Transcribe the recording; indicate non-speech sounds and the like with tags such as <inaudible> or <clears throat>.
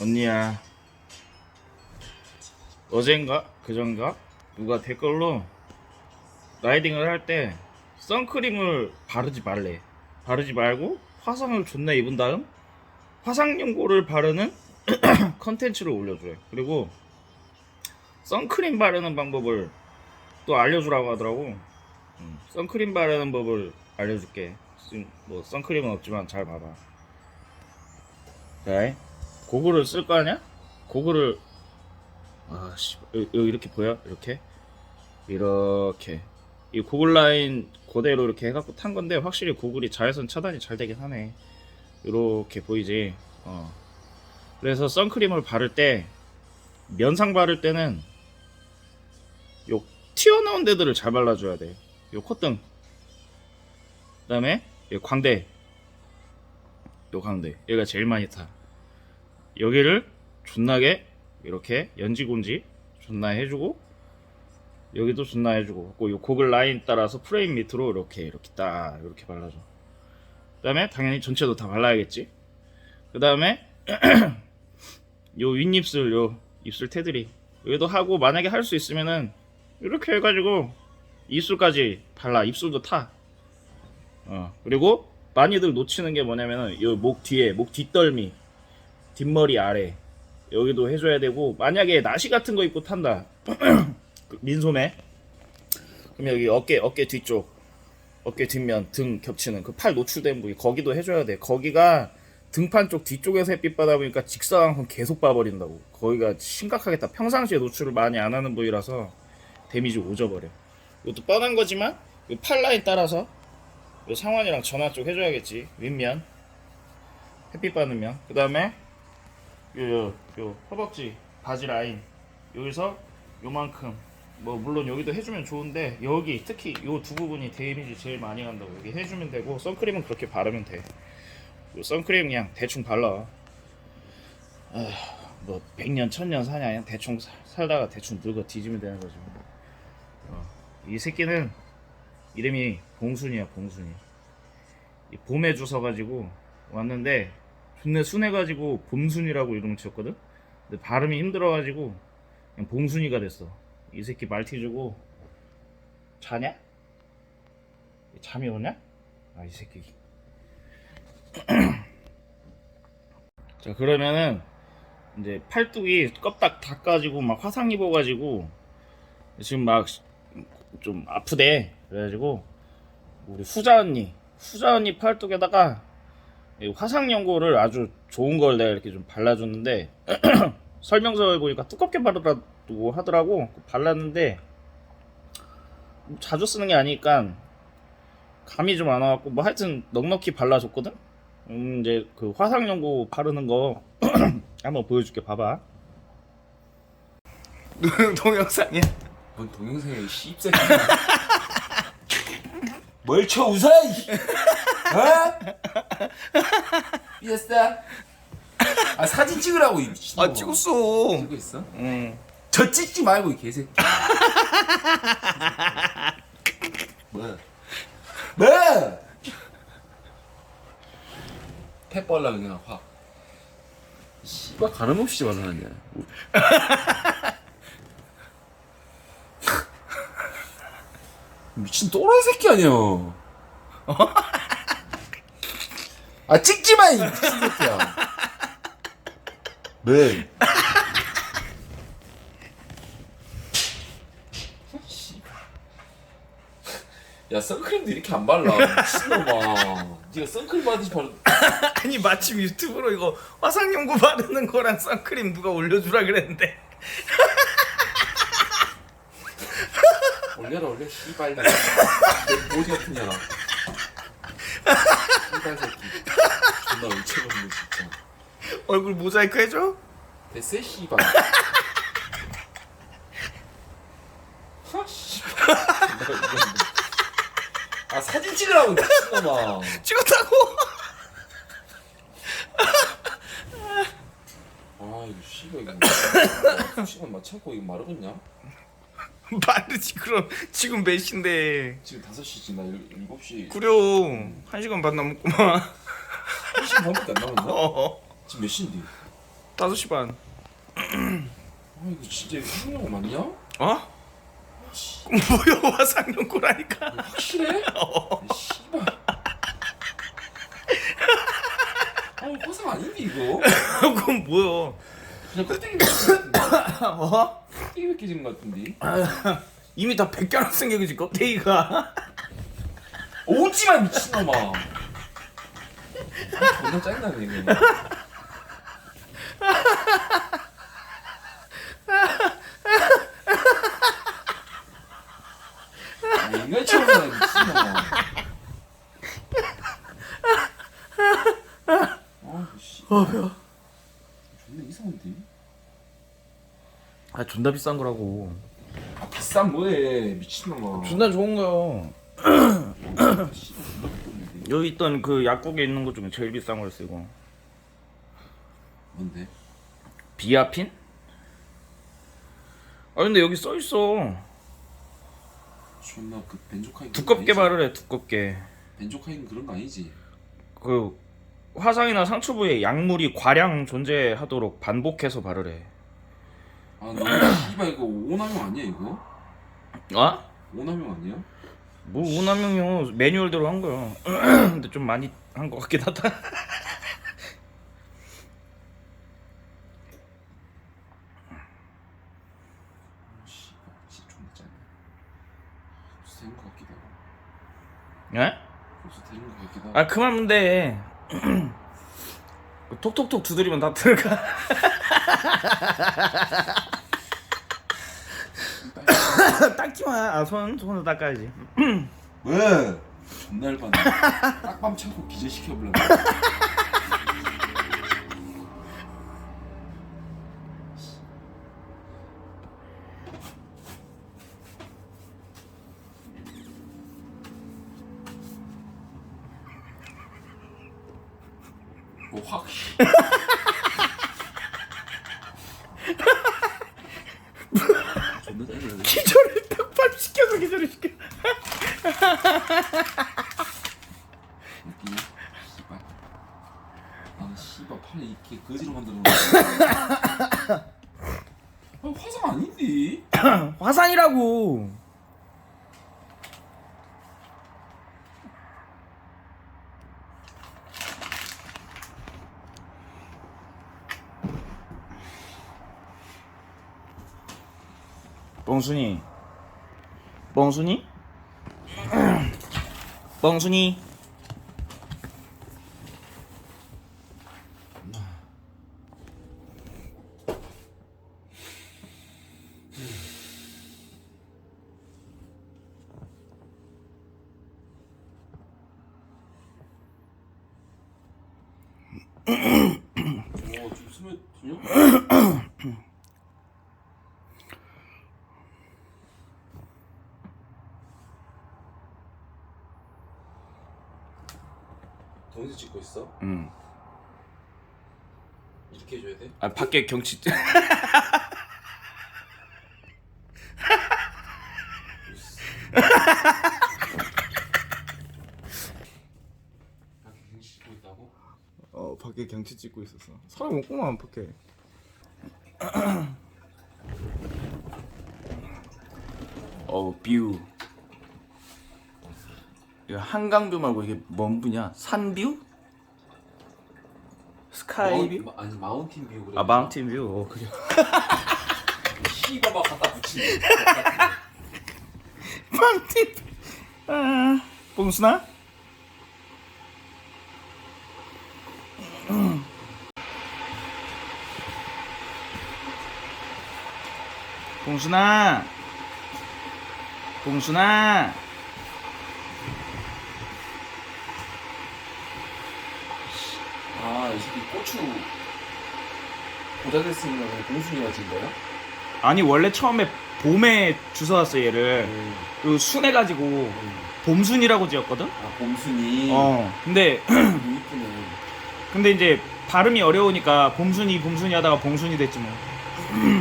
언니야. 어젠가? 그전가? 누가 댓글로 라이딩을 할 때 선크림을 바르지 말래. 바르지 말고 화상을 존나 입은 다음 화상 연고를 바르는 <clears throat> 컨텐츠를 올려줘요 그리고 선크림 바르는 방법을 또 알려주라고 하더라고. 음, 선크림 바르는 법을 알려줄게. 뭐 선크림은 없지만 잘 봐봐. 자 고글을 쓸 거 아니야? 고글을 아씨 이렇게 보여? 이렇게 이렇게 이 고글 라인 그대로 이렇게 해갖고 탄 건데 확실히 고글이 자외선 차단이 잘 되긴 하네 이렇게 보이지 어 그래서 선크림을 바를 때 면상 바를 때는 요 튀어나온 데들을 잘 발라줘야 돼. 요 콧등. 그 다음에 요 광대. 요 광대. 얘가 제일 많이 타. 여기를 존나게 이렇게 연지곤지 존나 해주고 여기도 존나 해주고 요 고글 라인 따라서 프레임 밑으로 이렇게 이렇게 딱 이렇게 발라줘. 그 다음에 당연히 전체도 다 발라야겠지. 그 다음에 <clears throat> 요 윗입술 요 입술 테두리 여기도 하고 만약에 할 수 있으면은 이렇게 해가지고 입술까지 발라 입술도 타. 어 그리고 많이들 놓치는 게 뭐냐면은 요 목 뒤에 목 뒷덜미 뒷머리 아래. 여기도 해줘야 되고 만약에 나시 같은 거 입고 탄다. <clears throat> 그 민소매. 그럼 여기 어깨 어깨 뒤쪽 어깨 뒷면 등 겹치는 그 팔 노출된 부위 거기도 해줘야 돼. 거기가 등판 쪽 뒤쪽에서 햇빛 받아 보니까 직사광선 계속 봐버린다고. 거기가 심각하겠다 평상시에 노출을 많이 안 하는 부위라서 데미지 오져버려. 이것도 뻔한 거지만 이팔 라인 따라서 이 상완이랑 전화 쪽 해줘야겠지. 윗면. 햇빛 받으면. 그 다음에 요, 요, 요 허벅지 바지 라인. 여기서 요만큼. 뭐 물론 여기도 해주면 좋은데 여기 특히 요 두 부분이 데미지 제일 많이 간다고 여기 해주면 되고 선크림은 그렇게 바르면 돼. 요 선크림 그냥 대충 발라. 아, 뭐 100년 1000년 사냐 그냥 대충 사- 살다가 대충 늙어 뒤지면 되는 거지 뭐. 어, 이 새끼는 이름이 봉순이야 봉순이. 이 봄에 주워가지고 왔는데 존내 순해가지고 봄순이라고 이름을 지었거든 근데 발음이 힘들어가지고 그냥 봉순이가 됐어 이 새끼 말티 주고 자냐? 잠이 오냐? 아 이 새끼 <clears throat> 자 그러면은 이제 팔뚝이 껍딱 닦아지고 막 화상 입어가지고 지금 막 좀 아프대 그래가지고 우리 후자 언니 후자 언니 팔뚝에다가 이 화상 연고를 아주 좋은 걸 내가 이렇게 좀 발라줬는데 <clears throat> 설명서에 보니까 두껍게 바르라고 하더라고. 발랐는데 자주 쓰는 게 아니니까 감이 좀 안 와갖고 뭐 하여튼 넉넉히 발라줬거든? 음 이제 그 화상 연고 바르는 거 <clears throat> 한번 보여줄게. 봐봐. <laughs> 동영상이야. 뭔 동영상에 씹새끼 <laughs> 뭘쳐 웃어 이 어? <laughs> 삐졌어? 아 사진 찍으라고 이 미친놈아 아 찍었어. 찍고 있어? 음저 찍지 말고 이 개새끼 뭐야 뭐야 탭 발라 그냥 확. 씨발 가늠없이 발라놨냐. <laughs> 미친 또라이 새끼 아니야 아 찍지 마, 이 미친 새끼야. 네. 야 선크림도 이렇게 안 발라 미친놈아 니가 선크림 바르지 바르 <laughs> 아니 마침 유튜브로 이거 화상 연고 바르는 거랑 선크림 누가 올려주라 그랬는데. <laughs> 올려라 올려 씨발 나 모지 같은 년아 씨발 새끼 존나 의체없네 진짜 얼굴 모자이크 해줘? 됐어 씨발 <laughs> 하 씨발 존나 이겼네. 아 사진 찍으라고 미친놈아 찍었다고? 아 이거 씨발 이거 두 시간 맞춰고 이거 마르겠냐? 바르지 그럼 지금 몇 시인데? 지금 5시지 나 7시 구려 한 시간 반 남았구만. 한 시간 반밖에 안 남았나? 어. <laughs> 지금 몇 시인데? 5시 반. 아 이거 진짜 상용어 맞냐? 어? 뭐야 화상연구라니까. 확실해? 씨발. 아 화상 아닌데 이거? <laughs> 그건 뭐야? 그냥 껍데기 벗겨진 것 같은데. 어? 껍데기 벗겨진 것 같은데. 이미 다 벗겨놓은 생각이지 껍데기가. 오지마 미친놈아. 아, 존나 짜증나네 이거. 아, 미친놈아. 아 씨. 어 배워. 존나 이상한데. 아 존나 비싼 거라고. 아 비싼 뭐해 미친놈아. 존나 좋은 거요. 여기 있던 그 약국에 있는 것 중에 제일 비싼 거였어 이거. 뭔데? 비아핀? 아 근데 여기 써 있어. 존나 그 벤조카인 두껍게 바르래 두껍게. 벤조카인 그런 거 아니지? 그 화상이나 상처 부위에 약물이 과량 존재하도록 반복해서 바르래. 아, 너 <clears throat> 씨발 이거 오남용 아니야 이거? 어? 오남용 아니야? 뭐 오남용이요 매뉴얼대로 한 거야. <clears throat> 근데 좀 많이 한 것 같긴 하다. 예? 아 그만 문대. <clears throat> 톡톡톡 두드리면 다 들어가. <laughs> <laughs> 닦지 마. 아손 손을 닦아야지. 왜? 존나 열받네. <laughs> 딱밤 참고 기절시켜버려. 뭐 확. <laughs> 존나. 기절을 탁발 시켜서 기절을 시켜. 웃기냐? 씨발. 나는 씨발 팔에 이렇게 거지로 만들어. 아 <coughs> 화상 아닌데? <coughs> 화상이라고. 뻥순이. 뻥순이? 뻥순이. 와 지금 스물 두냐? <clears throat> <clears throat> 동영상 찍고 있어? 응. 이렇게 해줘야 돼? 아 밖에 경치. 아 동영상 찍고 있다고? 어 밖에 경치 찍고 있었어. 사람 없구만 밖에. <clears throat> 어 뷰. 한강뷰 말고 이게 뭔 뷰냐? 산뷰? 스카이뷰? 마운- 아니 마운틴 뷰 그래 아 마운틴 뷰. 어 그래. <laughs> 씨바바 갖다 붙이네 <laughs> 마운틴. 아, 봉순아? 봉순아. 봉순아. 아 이 고추 보자 됐으면 공순이가 진 거야? 아니 원래 처음에 봄에 주워왔어 얘를. 그 순해가지고 봄순이라고 지었거든. 아 봄순이 어. 근데 이쁘네 근데 이제 발음이 어려우니까 봄순이 봄순이 하다가 봉순이 됐지 뭐. <clears throat>